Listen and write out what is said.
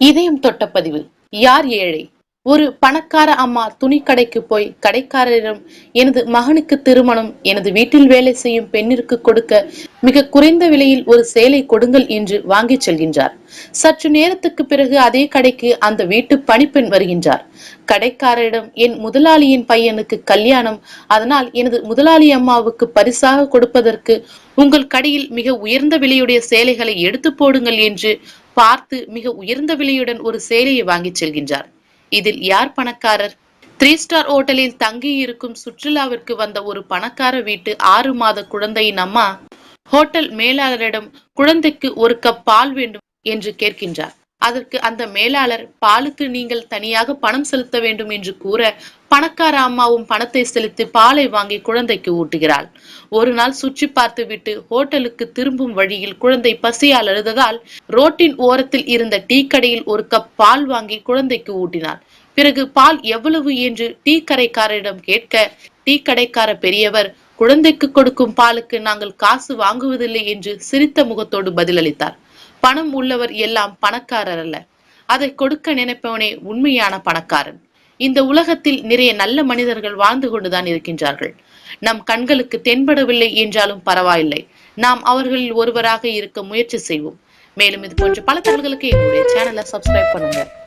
இதயம் தொட்ட பதிவு. யார் ஏழை? ஒரு பணக்கார அம்மா துணிக்கடைக்கு போய் கடைக்காரரிடம் எனது மகனுக்கு திருமணம் எனது வீட்டில் வேலை செய்யும் பெண்ணிற்கு கொடுக்க மிக குறைந்த விலையில் ஒரு சேலை கொடுங்கள் என்று வாங்கி செல்கின்றார். சற்று நேரத்துக்கு பிறகு அதே கடைக்கு அந்த வீட்டு பணிப்பெண் வருகின்றார். கடைக்காரரிடம் என் முதலாளியின் பையனுக்கு கல்யாணம் அதனால் எனது முதலாளி அம்மாவுக்கு பரிசாக கொடுப்பதற்கு உங்கள் கடையில் மிக உயர்ந்த விலையுடைய சேலைகளை எடுத்து போடுங்கள் என்று பார்த்து மிக உயர்ந்த விலையுடன் ஒரு சேலையை வாங்கிச் செல்கின்றார். இதில் யார் பணக்காரர்? த்ரீ ஸ்டார் ஹோட்டலில் தங்கி இருக்கும் சுற்றுலாவிற்கு வந்த ஒரு பணக்கார வீட்டு ஆறு மாத குழந்தையின் அம்மா ஹோட்டல் மேலாளரிடம் குழந்தைக்கு ஒரு கப் பால் வேண்டும் என்று கேட்கின்றார். அதற்கு அந்த மேலாளர் பாலுக்கு நீங்கள் தனியாக பணம் செலுத்த வேண்டும் என்று கூற பணக்கார அம்மாவும் பணத்தை செலுத்தி பாலை வாங்கி குழந்தைக்கு ஊட்டுகிறாள். ஒரு நாள் சுற்றி பார்த்து விட்டு ஹோட்டலுக்கு திரும்பும் வழியில் குழந்தை பசியால் அழுததால் ரோட்டின் ஓரத்தில் இருந்த டீ கடையில் ஒரு கப் பால் வாங்கி குழந்தைக்கு ஊட்டினார் பிறகு பால் எவ்வளவு? என்று டீ கடைக்காரரிடம் கேட்க டீ கடைக்கார பெரியவர் குழந்தைக்கு கொடுக்கும் பாலுக்கு நாங்கள் காசு வாங்குவதில்லை என்று சிரித்த முகத்தோடு பதிலளித்தார். பணம் உள்ளவர் எல்லாம் பணக்காரர் அல்ல. அதை கொடுக்க நினைப்பவனே உண்மையான பணக்காரன். இந்த உலகத்தில் நிறைய நல்ல மனிதர்கள் வாழ்ந்து கொண்டுதான் இருக்கின்றார்கள். நம் கண்களுக்கு தென்படவில்லை என்றாலும் பரவாயில்லை. நாம் அவர்களில் ஒருவராக இருக்க முயற்சி செய்வோம். மேலும் இது போன்ற பல தகவல்களுக்கு எங்களுடைய சேனலை சப்ஸ்கிரைப் பண்ணுங்க.